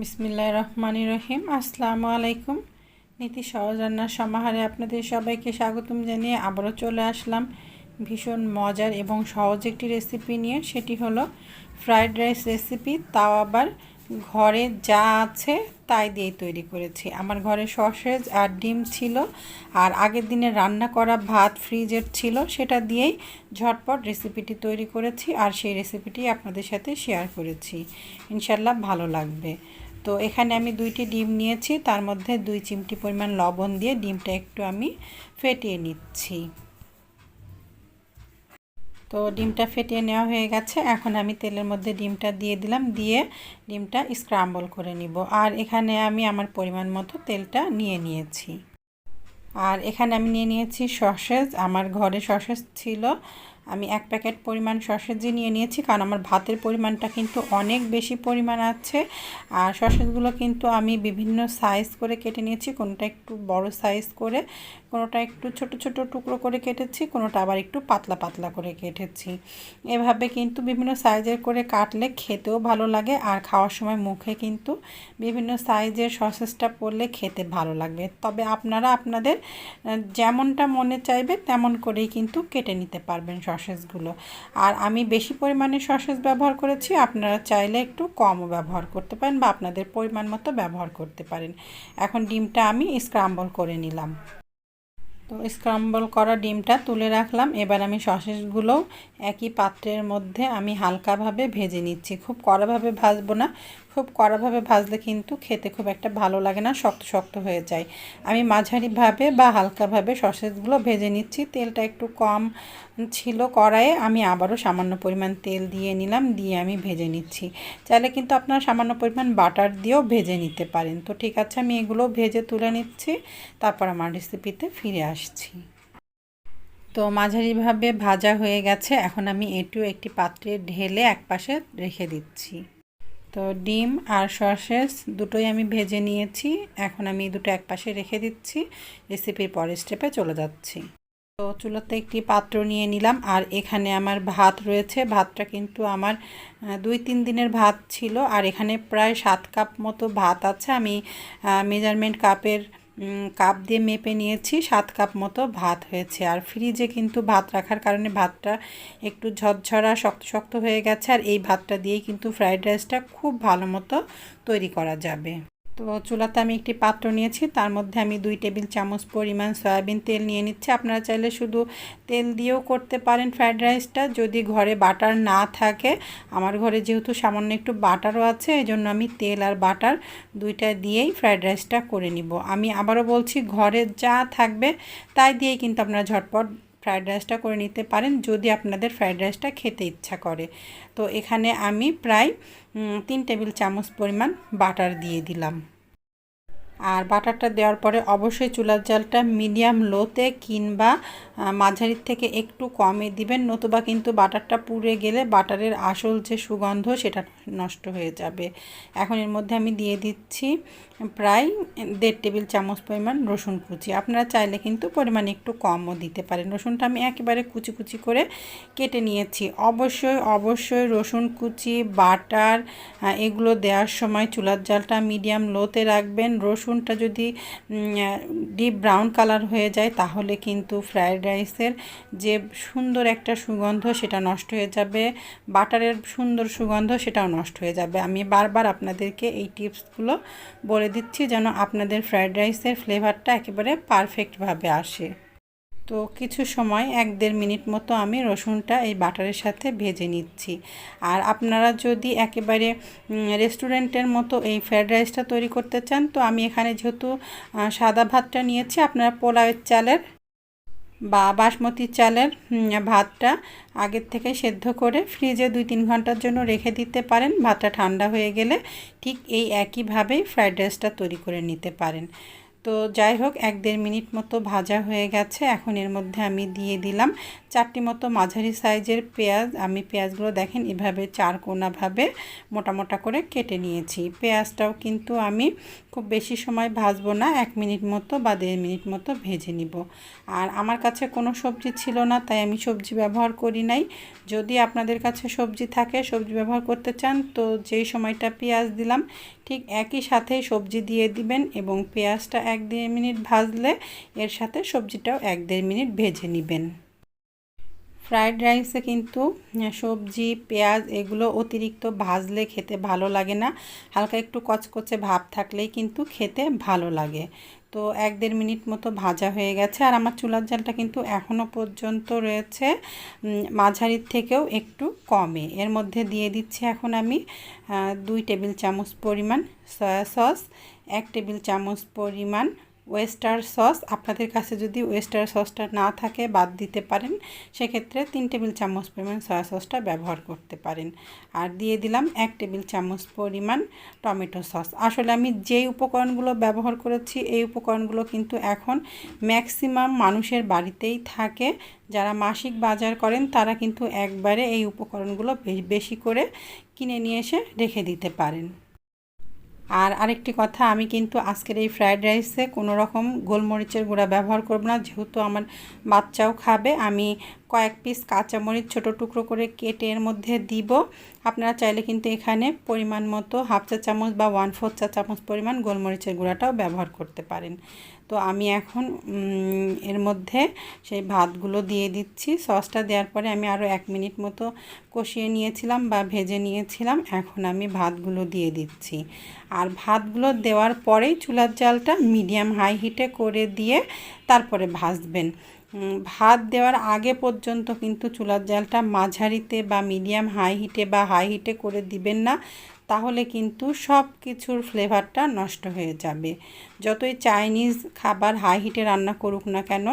বিসমিল্লাহ রহমান রহিম আসসালামু আলাইকুম। নীতি সহজ রান্নার সমাহারে আপনাদের সবাইকে স্বাগতম জানিয়ে আবারও চলে আসলাম ভীষণ মজার এবং সহজ একটি রেসিপি নিয়ে। সেটি হলো ফ্রাইড রাইস রেসিপি তাও আবার ঘরে যা আছে তাই দিয়ে তৈরি করেছি। আমার ঘরে সসেজ আর ডিম ছিল আর আগের দিনে রান্না করা ভাত ফ্রিজের ছিল, সেটা দিয়েই ঝটপট রেসিপিটি তৈরি করেছি আর সেই রেসিপিটি আপনাদের সাথে শেয়ার করেছি। ইনশাল্লাহ ভালো লাগবে। তো এখানে আমি দুইটি ডিম নিয়েছি, তার মধ্যে দুই চিমটি পরিমাণ লবণ দিয়ে ডিমটা একটু আমি ফেটিয়ে নিচ্ছি। তো ডিমটা ফেটিয়ে নেওয়া হয়ে গেছে, এখন আমি তেলের মধ্যে ডিমটা দিয়ে দিলাম, দিয়ে ডিমটা স্ক্রাম্বল করে নিব। আর এখানে আমি আমার পরিমাণ মতো তেলটা নিয়ে নিয়েছি। আর এখানে আমি নিয়ে নিয়েছি সসেজ, আমার ঘরে সসেজ ছিল আমি এক প্যাকেট পরিমাণ সসেজই নিয়ে নিয়েছি, কারণ আমার ভাতের পরিমাণটা কিন্তু অনেক বেশি পরিমাণ আছে। আর সসেজগুলো কিন্তু আমি বিভিন্ন সাইজ করে কেটে নিয়েছি, কোনোটা একটু বড় সাইজ করে, কোনোটা একটু ছোট ছোট টুকরো করে কেটেছি, কোনোটা আবার একটু পাতলা পাতলা করে কেটেছি। এভাবে কিন্তু বিভিন্ন সাইজের করে কাটলে খেতেও ভালো লাগে, আর খাওয়ার সময় মুখে কিন্তু বিভিন্ন সাইজের সসেসটা পড়লে খেতে ভালো লাগবে। তবে আপনারা আপনাদের যেমনটা মনে চাইবে তেমন করেই কিন্তু কেটে নিতে পারবেন সসেসগুলো আর আমি বেশি পরিমাণে সসেস ব্যবহার করেছি, আপনারা চাইলে একটু কমও ব্যবহার করতে পারেন বা আপনাদের পরিমাণ মতো ব্যবহার করতে পারেন। এখন ডিমটা আমি স্ক্রাম্বল করে নিলাম। তো স্ক্রাম্বল করা ডিমটা তুলে রাখলাম। এবার আমি সসেসগুলোও একই পাত্রের মধ্যে আমি হালকাভাবে ভেজে নিচ্ছি। খুব কড়াভাবে ভাজবো না। খুব কড়াভাবে ভাজলে কিন্তু খেতে খুব একটা ভালো লাগে না, শক্ত শক্ত হয়ে যায়। আমি মাঝারিভাবে বা হালকাভাবে সসেজগুলো ভেজে নিচ্ছি, তেলটা একটু কম ছিল কড়াইয়ে, আমি আবারও সামান্য পরিমাণ তেল দিয়ে নিলাম, দিয়ে আমি ভেজে নিচ্ছি। চাইলে কিন্তু আপনারা সামান্য পরিমাণ বাটার দিয়েও ভেজে নিতে পারেন। তো ঠিক আছে, আমি এগুলো ভেজে তুলে নিচ্ছি, তারপর আমার রেসিপিতে ফিরে আসছি। তো মাঝারিভাবে ভাজা হয়ে গেছে, এখন আমি এটু একটি পাত্রে ঢেলে একপাশে রেখে দিচ্ছি। তো ডিম আর সসেস দুটোই আমি ভেজে নিয়েছি। এখন আমি দুটো এক পাশে রেখে দিচ্ছি। রেসিপির পরের স্টেপে চলে যাচ্ছি। তো চুলোতে একটি পাত্র নিয়ে নিলাম আর এখানে আমার ভাত রয়েছে। ভাতটা কিন্তু আমার দুই তিন দিনের ভাত ছিল। আর এখানে প্রায় সাত কাপ মতো ভাত আছে। আমি মেজারমেন্ট কাপের কাপ দিয়ে মেপে নিয়েছি, সাত কাপ মতো ভাত হয়েছে। আর ফ্রিজে কিন্তু ভাত রাখার কারণে ভাতটা একটু ঝরঝরা, শক্ত শক্ত হয়ে গেছে। আর এই ভাতটা দিয়েই কিন্তু ফ্রায়েড রাইসটা খুব ভালো মতো তৈরি করা যাবে। তো চুলাতে আমি একটি পাত্র নিয়েছি। তার মধ্যে আমি দুই টেবিল চামচ পরিমাণ সয়াবিন তেল নিয়ে নিচ্ছি। আপনারা চাইলে শুধু তেল দিয়েও করতে পারেন ফ্রায়েড রাইসটা। যদি ঘরে বাটার না থাকে, আমার ঘরে যেহেতু সামান্য একটু বাটারও আছে এই জন্য আমি তেল আর বাটার দুইটা দিয়েই ফ্রায়েড রাইসটা করে নিব। আমি আবারও বলছি, ঘরে যা থাকবে তাই দিয়েই কিন্তু আপনারা ঝটপট ফ্রায়েড রাইসটা করে নিতে পারেন যদি আপনাদের ফ্রায়েড রাইসটা খেতে ইচ্ছা করে। তো এখানে আমি প্রায় তিন টেবিল চামচ পরিমাণ বাটার দিয়ে দিলাম। আর বাটারটা দেওয়ার পরে অবশ্যই চুলার জালটা মিডিয়াম লোতে কিংবা মাঝারির থেকে একটু কমে দিবেন, নতুবা কিন্তু বাটারটা পুড়ে গেলে বাটারের আসল যে সুগন্ধ সেটা নষ্ট হয়ে যাবে। এখন এর মধ্যে আমি দিয়ে দিচ্ছি প্রায় দেড় টেবিল চামচ পরিমাণ রসুন কুচি। আপনারা চাইলে কিন্তু পরিমাণ একটু কমও দিতে পারেন। রসুনটা আমি একেবারে কুচি কুচি করে কেটে নিয়েছি। অবশ্যই অবশ্যই রসুন কুচি, বাটার এগুলো দেওয়ার সময় চুলার জালটা মিডিয়াম লোতে রাখবেন। রসুনটা যদি ডিপ ব্রাউন কালার হয়ে যায়, তাহলে কিন্তু ফ্রায়েড রাইসের যে সুন্দর একটা সুগন্ধ, সেটা নষ্ট হয়ে যাবে। বাটারের সুন্দর সুগন্ধ, সেটাও নষ্ট হয়ে যাবে। আমি বারবার আপনাদেরকে এই টিপসগুলো বলে দিচ্ছি যেন আপনাদের ফ্রায়েড রাইসের ফ্লেভারটা একেবারে পারফেক্টভাবে আসে। তো কিছু সময়, এক দেড় মিনিট মতো আমি রসুনটা এই বাটারের সাথে ভেজে নিচ্ছি। আর আপনারা যদি একেবারে রেস্টুরেন্টের মতো এই ফ্রায়েড রাইসটা তৈরি করতে চান, তো আমি এখানে যেহেতু সাদা ভাতটা নিয়েছি, আপনারা পোলাওয়ের চালের বা বাসমতি চালের ভাতটা আগের থেকে সেদ্ধ করে ফ্রিজে দুই তিন ঘণ্টার জন্য রেখে দিতে পারেন। ভাতটা ঠান্ডা হয়ে গেলে ঠিক এই একইভাবেই ফ্রায়েড রাইসটা তৈরি করে নিতে পারেন। তো যাই হোক, এক দেড় মিনিট মতো ভাজা হয়ে গেছে। এখন এর মধ্যে আমি দিয়ে দিলাম চারটি মতো মাঝারি সাইজের পেঁয়াজ, আমি পেঁয়াজগুলো দেখেন এভাবে চার কোনাভাবে মোটা মোটা করে কেটে নিয়েছি। পেঁয়াজটাও কিন্তু আমি খুব বেশি সময় ভাজবো না, এক মিনিট মতো বা দেড় মিনিট মতো ভেজে নিব। আর আমার কাছে কোনো সবজি ছিল না, তাই আমি সবজি ব্যবহার করি নাই। যদি আপনাদের কাছে সবজি থাকে, সবজি ব্যবহার করতে চান, তো যেই সময়টা পেঁয়াজ দিলাম, ঠিক একই সাথে সবজি দিয়ে দিবেন এবং পেঁয়াজটা এক দেড় মিনিট ভাজলে এর সাথে সবজিটাও এক দেড় মিনিট ভেজে নেবেন। ফ্রায়েড রাইসে কিন্তু সবজি, পেঁয়াজ এগুলো অতিরিক্ত ভাজলে খেতে ভালো লাগে না। হালকা একটু কচকচে ভাব থাকলেই কিন্তু খেতে ভালো লাগে। তো এক দেড় মিনিট মতো ভাজা হয়ে গেছে। আর আমার চুলার জালটা কিন্তু এখনও পর্যন্ত রয়েছে। মাঝারির থেকেও একটু কমে। এর মধ্যে দিয়ে দিচ্ছি এখন আমি দুই টেবিল চামচ পরিমাণ সয়া সস, এক টেবিল চামচ পরিমাণ ওয়েস্টার সস আপনাদের কাছে যদি ওয়েস্টার সসটা না থাকে, বাদ দিতে পারেন। সেক্ষেত্রে তিন টেবিল চামচ পরিমাণ সয়া সসটা ব্যবহার করতে পারেন। আর দিয়ে দিলাম এক টেবিল চামচ পরিমাণ টমেটো সস আসলে আমি যেই উপকরণগুলো ব্যবহার করেছি, এই উপকরণগুলো কিন্তু এখন ম্যাক্সিমাম মানুষের বাড়িতেই থাকে। যারা মাসিক বাজার করেন, তারা কিন্তু একবারে এই উপকরণগুলো বেশি করে কিনে নিয়ে এসে রেখে দিতে পারেন। আর আরেকটি কথা, আমি কিন্তু আজকের এই ফ্রায়েড রাইসে কোনো রকম গোলমরিচের গুঁড়া ব্যবহার করব না। যেহেতু আমার বাচ্চাও খাবে, আমি কয়েক পিস কাঁচামরিচ ছোট টুকরো করে কেটে এর মধ্যে দিব। আপনারা চাইলে কিন্তু এখানে পরিমাণ মতো হাফ চা চামচ বা ওয়ান ফোর চা চামচ পরিমাণ গোলমরিচের গুঁড়াটাও ব্যবহার করতে পারেন। তো আমি এখন এর মধ্যে সেই ভাতগুলো দিয়ে দিচ্ছি। সসটা দেওয়ার পরে আমি আরও এক মিনিট মতো কষিয়ে নিয়েছিলাম বা ভেজে নিয়েছিলাম। এখন আমি ভাতগুলো দিয়ে দিচ্ছি। আর ভাতগুলো দেওয়ার পরেই চুলার জালটা মিডিয়াম হাই হিটে করে দিয়ে তারপরে ভাজবেন। ভাত দেওয়ার আগে পর্যন্ত কিন্তু চুলার জালটা মাঝারিতে বা মিডিয়াম হাই হিটে বা হাই হিটে করে দিবেন না। তাহলে কিন্তু সব কিছুর ফ্লেভারটা নষ্ট হয়ে যাবে। যতই চাইনিজ খাবার হাই হিটে রান্না করুক না কেন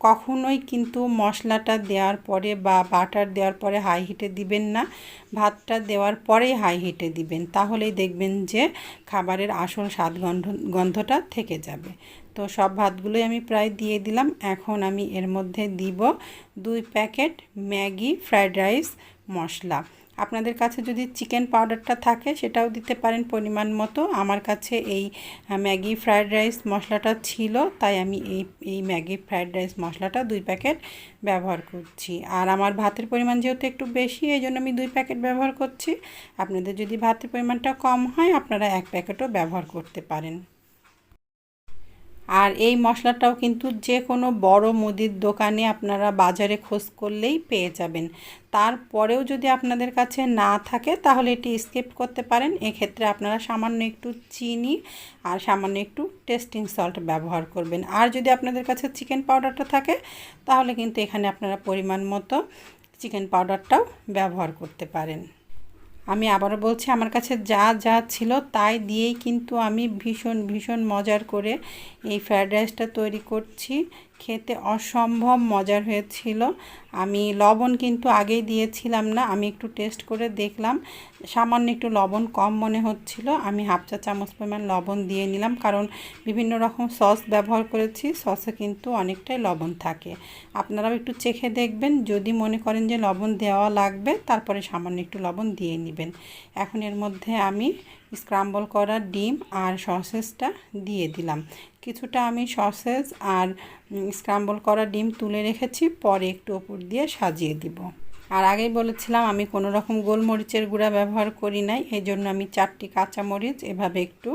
কখনোই কিন্তু মশলাটা দেওয়ার পরে বা বাটার দেওয়ার পরে হাই হিটে দিবেন না। ভাতটা দেওয়ার পরেই হাই হিটে দিবেন। তাহলেই দেখবেন যে খাবারের আসল স্বাদ গন্ধ, গন্ধটা থেকে যাবে। তো সব ভাতগুলোই আমি প্রায় দিয়ে দিলাম। এখন আমি এর মধ্যে দিব দুই প্যাকেট ম্যাগি ফ্রায়েড রাইস মশলা। আপনাদের কাছে যদি চিকেন পাউডারটা থাকে, সেটাও দিতে পারেন পরিমাণ মতো। আমার কাছে এই ম্যাগি ফ্রায়েড রাইস মশলাটা ছিল, তাই আমি এই এই ম্যাগি ফ্রায়েড রাইস মশলাটা দুই প্যাকেট ব্যবহার করছি। আর আমার ভাতের পরিমাণ যেহেতু একটু বেশি, এই জন্য আমি দুই প্যাকেট ব্যবহার করছি। আপনাদের যদি ভাতের পরিমাণটা কম হয়, আপনারা এক প্যাকেটও ব্যবহার করতে পারেন। আর এই মশলাটাও কিন্তু যে কোনো বড় মুদির দোকানে আপনারা বাজারে খোঁজ করলেই পেয়ে যাবেন। তারপরেও যদি আপনাদের কাছে না থাকে, তাহলে এটি স্কিপ করতে পারেন। এক্ষেত্রে আপনারা সামান্য একটু চিনি আর সামান্য একটু টেস্টিং সল্ট ব্যবহার করবেন। আর যদি আপনাদের কাছে চিকেন পাউডারটা থাকে, তাহলে কিন্তু এখানে আপনারা পরিমাণ মতো চিকেন পাউডারটাও ব্যবহার করতে পারেন। আমি আবারও বলছি, আমার কাছে যা যা ছিল তাই দিয়েই কিন্তু আমি ভীষণ ভীষণ মজার করে এই ফ্রায়েড রাইসটা তৈরি করছি। খেতে অসম্ভব মজার হয়েছিল। আমি লবণ কিন্তু আগেই দিয়েছিলাম না, আমি একটু টেস্ট করে দেখলাম। সামান্য একটু লবণ কম মনে হচ্ছিল, আমি হাফ চা চামচ পরিমাণ লবণ দিয়ে নিলাম, কারণ বিভিন্ন রকম সস ব্যবহার করেছি সসে কিন্তু অনেকটাই লবণ থাকে। আপনারাও একটু চেখে দেখবেন, যদি মনে করেন যে লবণ দেওয়া লাগবে, তারপরে সামান্য একটু লবণ দিয়ে নেবেন। এখন এর মধ্যে আমি স্ক্রাম্বল করা ডিম আর সসেসটা দিয়ে দিলাম। কিছুটা আমি সসেজ আর স্ক্রাম্বল করা ডিম তুলে রেখেছি, পরে একটু ওপর দিয়ে সাজিয়ে দিব। আর আগেই বলেছিলাম, আমি কোনো রকম গোলমরিচের গুঁড়া ব্যবহার করি নাই এই জন্য আমি চারটি কাঁচামরিচ এভাবে একটু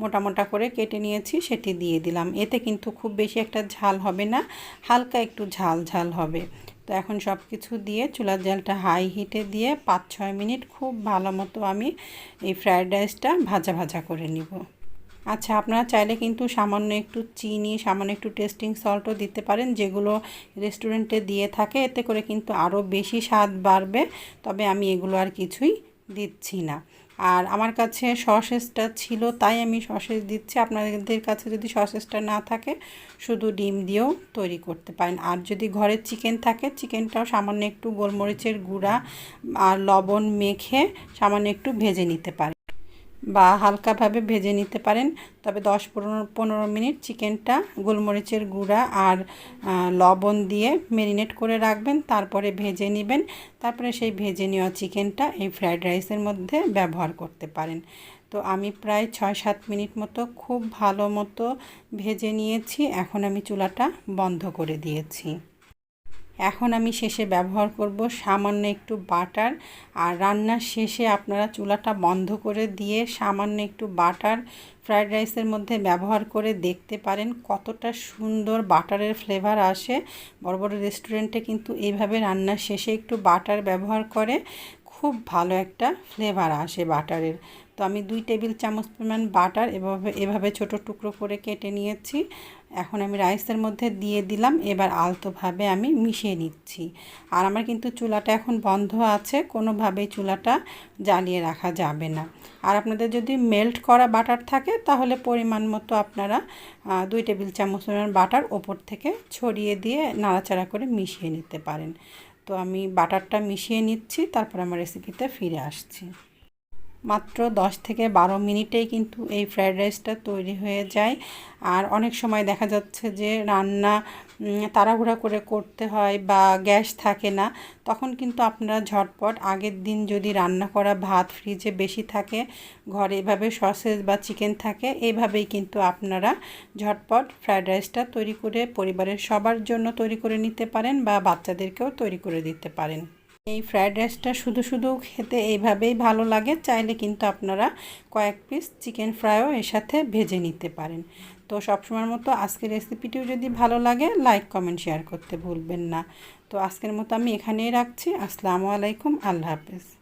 মোটা মোটা করে কেটে নিয়েছি, সেটি দিয়ে দিলাম। এতে কিন্তু খুব বেশি একটা ঝাল হবে না, হালকা একটু ঝাল ঝাল হবে। তো এখন সব কিছু দিয়ে চুলার জালটা হাই হিটে দিয়ে পাঁচ ছয় মিনিট খুব ভালো মতো আমি এই ফ্রায়েড রাইসটা ভাজা ভাজা করে নিব। আচ্ছা আপনারা চাইলে কিন্তু সামান্য একটু চিনি, সামান্য একটু টেস্টিং সল্টও দিতে পারেন, যেগুলো রেস্টুরেন্টে দিয়ে থাকে। এতে করে কিন্তু আরও বেশি স্বাদ বাড়বে। তবে আমি এগুলো আর কিছুই দিচ্ছি না। আর আমার কাছে সসেসটা ছিল, তাই আমি সসেস দিচ্ছি। আপনাদের কাছে যদি সসেসটা না থাকে, শুধু ডিম দিয়েও তৈরি করতে পারেন। আর যদি ঘরে চিকেন থাকে চিকেনটাও সামান্য একটু গোলমরিচের গুঁড়া আর লবণ মেখে সামান্য একটু ভেজে নিতে পারেন। বা হালকাভাবে ভেজে নিতে পারেন। তবে দশ পনেরো পনেরো মিনিট চিকেনটা গোলমরিচের গুঁড়া আর লবণ দিয়ে মেরিনেট করে রাখবেন। তারপরে ভেজে নেবেন। তারপরে সেই ভেজে নেওয়া চিকেনটা এই ফ্রায়েড রাইসের মধ্যে ব্যবহার করতে পারেন। তো আমি প্রায় ছয় সাত মিনিট মতো খুব ভালো মতো ভেজে নিয়েছি। এখন আমি চুলাটা বন্ধ করে দিয়েছি। এখন আমি শেষে ব্যবহার করব সামান্য একটু বাটার আর রান্নার শেষে আপনারা চুলাটা বন্ধ করে দিয়ে সামান্য একটু বাটার ফ্রায়েড রাইসের মধ্যে ব্যবহার করে দেখতে পারেন কতটা সুন্দর বাটারের ফ্লেভার আসে। বড় বড় রেস্টুরেন্টে কিন্তু এইভাবে রান্নার শেষে একটু বাটার ব্যবহার করে খুব ভালো একটা ফ্লেভার আসে বাটারের। তো আমি দুই টেবিল চামচ পরিমাণ বাটার এভাবে এভাবে ছোট টুকরো করে কেটে নিয়েছি। এখন আমি রাইসের মধ্যে দিয়ে দিলাম, এবার আলতোভাবে আমি মিশিয়ে নিচ্ছি। আর আমার কিন্তু চুলাটা এখন বন্ধ আছে, কোনোভাবেই চুলাটা জ্বালিয়ে রাখা যাবে না। আর আপনাদের যদি মেল্ট করা বাটার থাকে, তাহলে পরিমাণ মতো আপনারা দুই টেবিল চামচ পরিমাণ বাটার ওপর থেকে ছড়িয়ে দিয়ে নাড়াচাড়া করে মিশিয়ে নিতে পারেন। তো আমি বাটারটা মিশিয়ে নিচ্ছি, তারপর আমার রেসিপিতে ফিরে আসছি। মাত্র দশ থেকে বারো মিনিটেই কিন্তু এই ফ্রায়েড রাইসটা তৈরি হয়ে যায়। আর অনেক সময় দেখা যাচ্ছে যে রান্না তাড়াহুড়া করে করতে হয় বা গ্যাস থাকে না, তখন কিন্তু আপনারা ঝটপট আগের দিন যদি রান্না করা ভাত ফ্রিজে বেশি থাকে, ঘরে এভাবে সসেজ বা চিকেন থাকে এইভাবেই কিন্তু আপনারা ঝটপট ফ্রায়েড রাইসটা তৈরি করে পরিবারের সবার জন্য তৈরি করে নিতে পারেন বা বাচ্চাদেরকেও তৈরি করে দিতে পারেন। এই ফ্রায়েড রাইসটা শুধু শুধু খেতে এইভাবেই ভালো লাগে, চাইলে কিন্তু আপনারা কয়েক পিস চিকেন ফ্রাইও এর সাথে ভেজে নিতে পারেন। তো সবসময়ের মতো আজকের রেসিপিটিও যদি ভালো লাগে লাইক কমেন্ট শেয়ার করতে ভুলবেন না। তো আজকের মতো আমি এখানেই রাখছি। আসসালামু আলাইকুম, আল্লাহ হাফেজ।